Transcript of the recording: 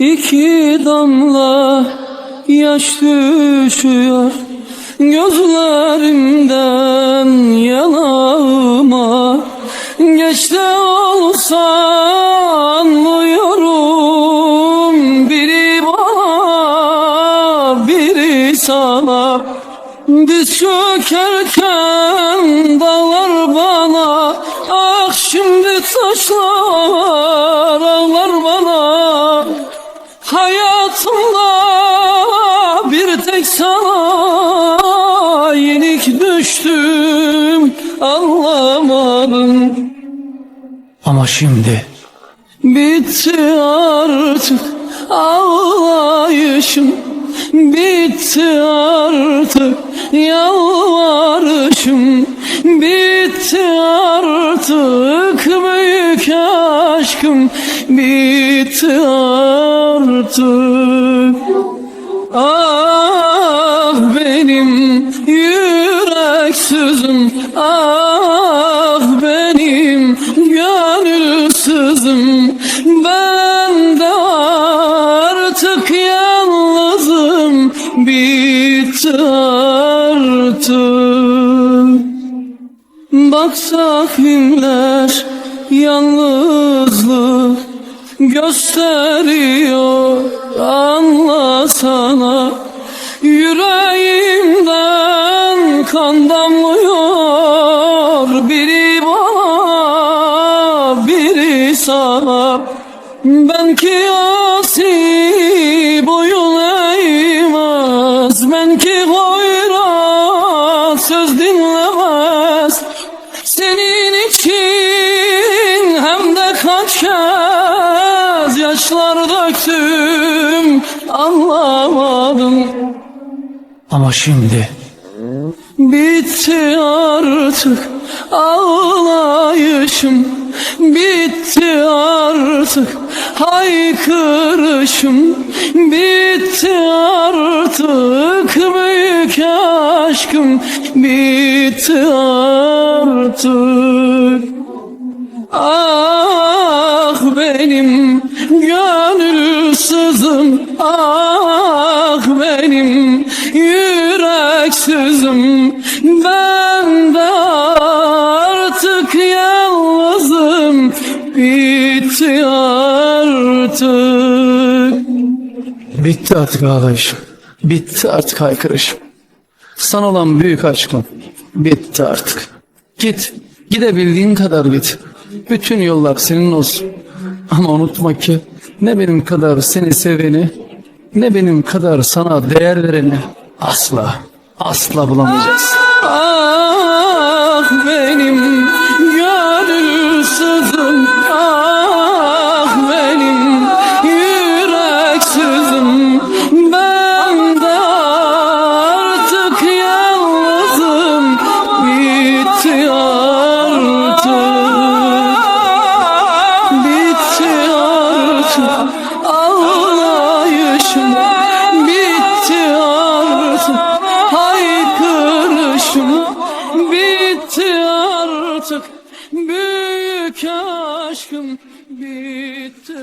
iki damla yaş düşüyor Gözlerimden yanağıma Geç de olsa anlıyorum Biri bana biri sana. Diz çökerken dağlar bana. Ah şimdi taşlar sana yenik düştüm anlamadım Ama şimdi bitti artık ağlayışım. Bitti artık yalvarışım. Bitti artık büyük aşkım. Bitti artık Ah benim yüreksizim. Ah benim gönülsüzüm. Ben de artık yalnızım. Bitti artık. Bak takvimler yalnızlık gösteriyor anlasana Yüreğimden kan damlıyor. Biri bana biri sana. Ben ki asi boyun eğmez. Ben ki hoyrat söz dinlemez. Senin için hem de kaç anlamadım. Ama şimdi bitti artık ağlayışım. Bitti artık haykırışım. Bitti artık büyük aşkım. Bitti artık. Ah benim Ah benim yüreksizim. Ben de artık yalnızım. Bitti artık. Bitti artık ağlayışım. Bitti artık haykırışım. Sana olan büyük aşkım. Bitti artık. Git Gidebildiğin kadar git. Bütün yollar senin olsun. Ama unutma ki Ne benim kadar seni seveni Ne benim kadar sana değer vereni Asla Asla bulamayacaksın. Ah benim gönülsüzüm Ah ki aşkım bitti.